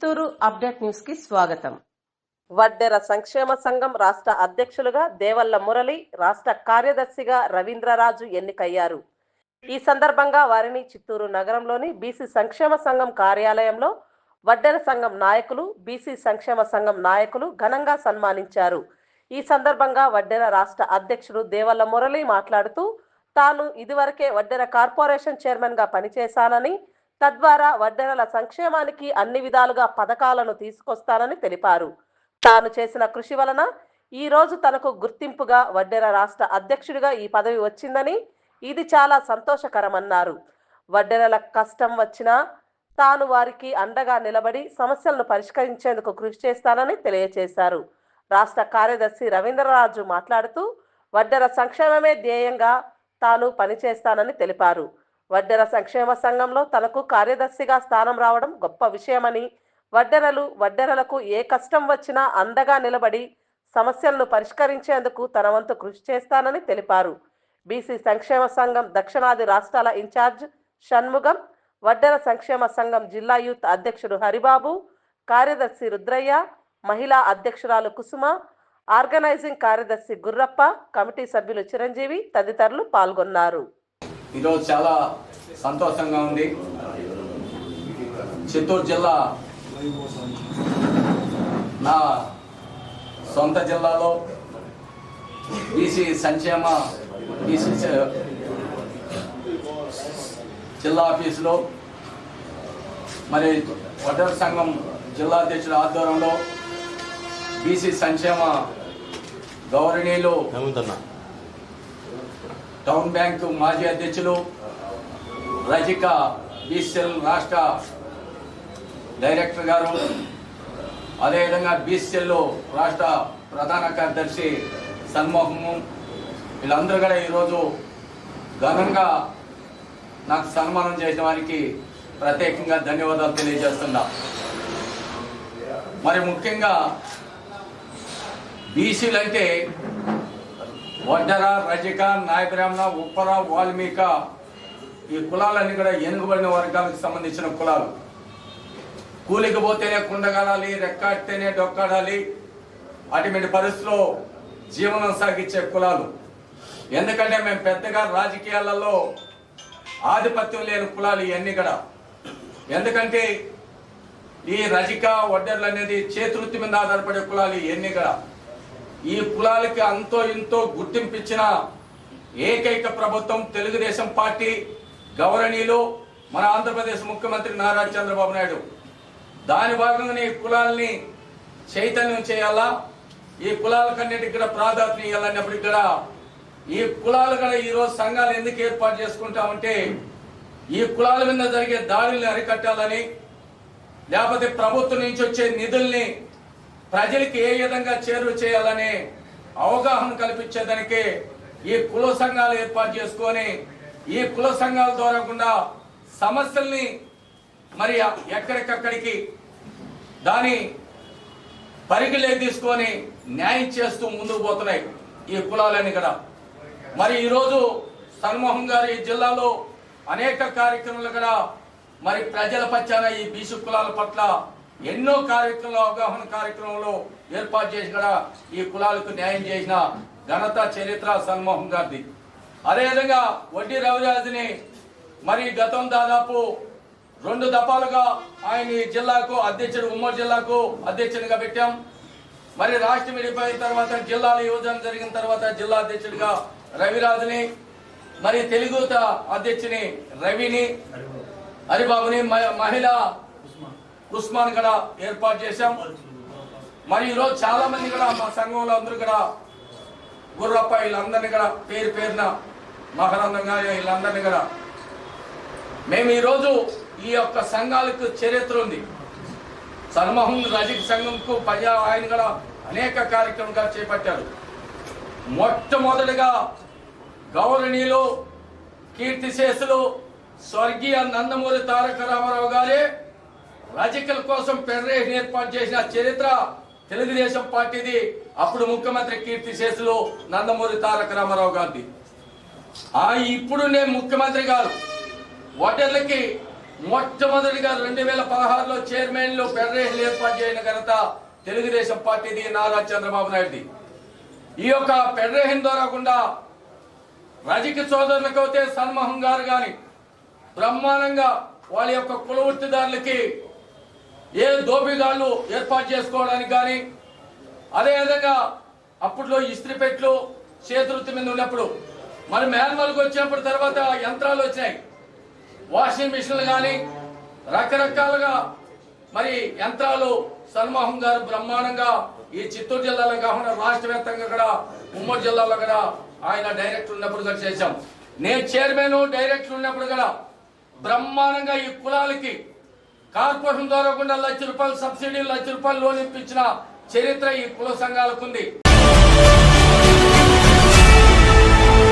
Chittoor update న్యూస్కి స్వాగతం. వడ్డెర సంక్షేమ సంఘం రాష్ట్ర అధ్యక్షులుగా దేవల్ల మురళి రాష్ట్ర కార్యదర్శిగా రవీంద్రరాజు ఎన్నికయ్యారు. ఈ సందర్భంగా వారిని చిత్తూరు నగరంలోని బీసీ సంక్షేమ సంఘం కార్యాలయంలో వడ్డెర సంఘం నాయకులు బీసీ సంక్షేమ సంఘం నాయకులు ఘనంగా సన్మానించారు. ఈ సందర్భంగా వడ్డెర రాష్ట్ర అధ్యక్షుడు దేవల్ల మురళి మాట్లాడుతూ తాను ఇదివరకే వడ్డెర కార్పొరేషన్ చైర్మన్గా పనిచేశానని తద్వారా వడ్డెరల సంక్షేమానికి అన్ని విధాలుగా పథకాలను తీసుకొస్తానని తెలిపారు. తాను చేసిన కృషి వలన ఈ రోజు తనకు గుర్తింపుగా వడ్డెర రాష్ట్ర అధ్యక్షుడిగా ఈ పదవి వచ్చిందని ఇది చాలా సంతోషకరమన్నారు. వడ్డెరల కష్టం వచ్చినా తాను వారికి అండగా నిలబడి సమస్యలను పరిష్కరించేందుకు కృషి చేస్తానని తెలియజేశారు రాష్ట్ర కార్యదర్శి రవీంద్రరాజు మాట్లాడుతూ వడ్డెర సంక్షేమమే ధ్యేయంగా తాను పనిచేస్తానని తెలిపారు. వడ్డెర సంక్షేమ సంఘంలో తనకు కార్యదర్శిగా స్థానం రావడం గొప్ప విషయమని వడ్డెరలు వడ్డెరలకు ఏ కష్టం వచ్చినా అండగా నిలబడి సమస్యలను పరిష్కరించేందుకు తన వంతు కృషి చేస్తానని తెలిపారు. బీసీ సంక్షేమ సంఘం దక్షిణాది రాష్ట్రాల ఇన్ఛార్జ్ షణ్ముగం వడ్డెర సంక్షేమ సంఘం జిల్లా యూత్ అధ్యక్షుడు హరిబాబు కార్యదర్శి రుద్రయ్య మహిళా అధ్యక్షురాలు కుసుమ ఆర్గనైజింగ్ కార్యదర్శి గుర్రప్ప కమిటీ సభ్యులు చిరంజీవి తదితరులు పాల్గొన్నారు. ఈరోజు చాలా సంతోషంగా ఉంది. చిత్తూరు జిల్లా నా సొంత జిల్లాలో బీసీ సంక్షేమ బీసీ జిల్లా ఆఫీసులో మరి వడ్డర సంఘం జిల్లా అధ్యక్షుల ఆధ్వర్యంలో బీసీ సంక్షేమ గౌరవనీయులు టౌన్ బ్యాంకు మాజీ అధ్యక్షులు రజిక బీసీఎల్ రాష్ట్ర డైరెక్టర్ గారు అదేవిధంగా బీసీఎల్ రాష్ట్ర ప్రధాన కార్యదర్శి సన్మోహము వీళ్ళందరూ కూడా ఈరోజు ఘనంగా నాకు సన్మానం చేసిన వారికి ప్రత్యేకంగా ధన్యవాదాలు తెలియజేస్తున్నా. మరి ముఖ్యంగా బీసీలు అంటే వడ్డర రజిక నాయబ్రాహ్మణ ఉప్పర వాల్మీక ఈ కులాలన్నీ కూడా ఎనుగుబడిన వర్గాలకు సంబంధించిన కులాలు. కూలికి పోతేనే కుండగలాలి రెక్కాడితేనే డొక్కాడాలి అటువంటి పరిస్థితిలో జీవనం సాగించే కులాలు. ఎందుకంటే మేము పెద్దగా రాజకీయాలలో ఆధిపత్యం లేని కులాలు ఇవన్నీ కూడా. ఎందుకంటే ఈ రజిక వడ్డర్లు అనేది చేతివృత్తి మీద ఆధారపడే కులాలు ఇవన్నీ కూడా. ఈ కులాలకి అంతో ఇంతో గుర్తింపిచ్చిన ఏకైక ప్రభుత్వం తెలుగుదేశం పార్టీ గౌరవనీయులు మన ఆంధ్రప్రదేశ్ ముఖ్యమంత్రి నారా చంద్రబాబు నాయుడు. దాని భాగంగానే ఈ కులాల్ని చైతన్యం చేయాలా? ఈ కులాలకన్నిటికి కూడా ప్రాధాన్యత ఇవ్వాలన్నప్పుడు కూడా ఈ కులాలు కూడా ఈరోజు సంఘాలు ఎందుకు ఏర్పాటు చేసుకుంటామంటే ఈ కులాల మీద జరిగే దాడుల్ని అరికట్టాలని లేకపోతే ప్రభుత్వం నుంచి వచ్చే నిధుల్ని ప్రజలకి ఏ విధంగా చేరువ చేయాలనే అవగాహన కల్పించేదానికి ఈ కుల సంఘాలు ఏర్పాటు చేసుకొని ఈ కుల సంఘాల ద్వారా కూడా సమస్యల్ని మరి ఎక్కడికక్కడికి దాని పరిగిలే తీసుకొని న్యాయం చేస్తూ ముందుకు పోతున్నాయి ఈ కులాలన్నీ కూడా. మరి ఈరోజు సన్మోహన్ గారు ఈ జిల్లాలో అనేక కార్యక్రమాలు కూడా మరి ప్రజల పచ్చాన ఈ బీసు కులాల పట్ల ఎన్నో కార్యక్రమాలు అవగాహన కార్యక్రమంలో ఏర్పాటు చేసి కూడా ఈ కులాలకు న్యాయం చేసిన ఘనత చరిత్ర సన్మోహన్ గారిది. అదేవిధంగా వడ్డీ రవిరాజుని మరి గతం దాదాపు రెండు దఫాలుగా ఆయన ఈ జిల్లాకు అధ్యక్షుడు ఉమ్మడి జిల్లాకు అధ్యక్షుడిగా పెట్టాం. మరి రాష్ట్రం విడిపోయిన తర్వాత జిల్లాల యువజన జరిగిన తర్వాత జిల్లా అధ్యక్షుడిగా రవిరాజుని మరి తెలుగు అధ్యక్షుని రవిని హరిబాబుని మహిళ ఉస్మాన్ కూడా ఏర్పాటు చేశాం. మరి ఈరోజు చాలా మంది కూడా మా సంఘంలో అందరూ కూడా గుర్రప్ప వీళ్ళందరినీ కూడా పేరు పేరున గారి వీళ్ళందరినీ కూడా. మేము ఈరోజు ఈ యొక్క సంఘాలకు చరిత్ర ఉంది. సన్మోహన్ రజిక్ సంఘంకు పర్యా ఆయన కూడా అనేక కార్యక్రమాలు చేపట్టారు. మొట్టమొదటిగా గౌరవనీయులు కీర్తిశేషులు స్వర్గీయ నందమూరి తారక రామారావు గారే రజకుల కోసం ఫెడరేషన్ ఏర్పాటు చేసిన చరిత్ర తెలుగుదేశం పార్టీది. అప్పుడు ముఖ్యమంత్రి కీర్తి శేషులు నందమూరి తారక రామారావు గారిది. ఆ ఇప్పుడు నేను ముఖ్యమంత్రి గారు ఓటర్లకి మొట్టమొదటిగా రెండు వేల పదహారులో చైర్మన్లు ఫెడరేషన్ ఏర్పాటు చేయని ఘనత తెలుగుదేశం పార్టీది నారా చంద్రబాబు నాయుడుది. ఈ యొక్క ఫెడరేషన్ ద్వారా గుండా రజక సోదరులకు అయితే సన్మోహన్ గారు కానీ బ్రహ్మాండంగా వాళ్ళ యొక్క కుల వృత్తిదారులకి ఏ దోపిగాళ్ళు ఏర్పాటు చేసుకోవడానికి కానీ అదేవిధంగా అప్పట్లో ఇస్త్రీ పెట్లు చేతివృత్తి మీద ఉన్నప్పుడు మరి మాన్యువల్కి వచ్చినప్పుడు తర్వాత యంత్రాలు వచ్చినాయి. వాషింగ్ మిషన్లు కానీ రకరకాలుగా మరి యంత్రాలు సన్మోహన్ గారు బ్రహ్మాండంగా ఈ చిత్తూరు జిల్లాలో కాకుండా రాష్ట్ర వ్యాప్తంగా కూడా ఉమ్మడి జిల్లాలో కూడా ఆయన డైరెక్టర్ ఉన్నప్పుడు కూడా చేశాం. నేను చైర్మన్ డైరెక్టర్ ఉన్నప్పుడు కూడా బ్రహ్మాండంగా ఈ కులాలకి కార్పొరేషన్ ద్వారా కూడా లక్ష రూపాయలు సబ్సిడీ లక్ష రూపాయలు లోన్ ఇప్పించిన చరిత్ర ఈ కుల సంఘాలకు ఉంది.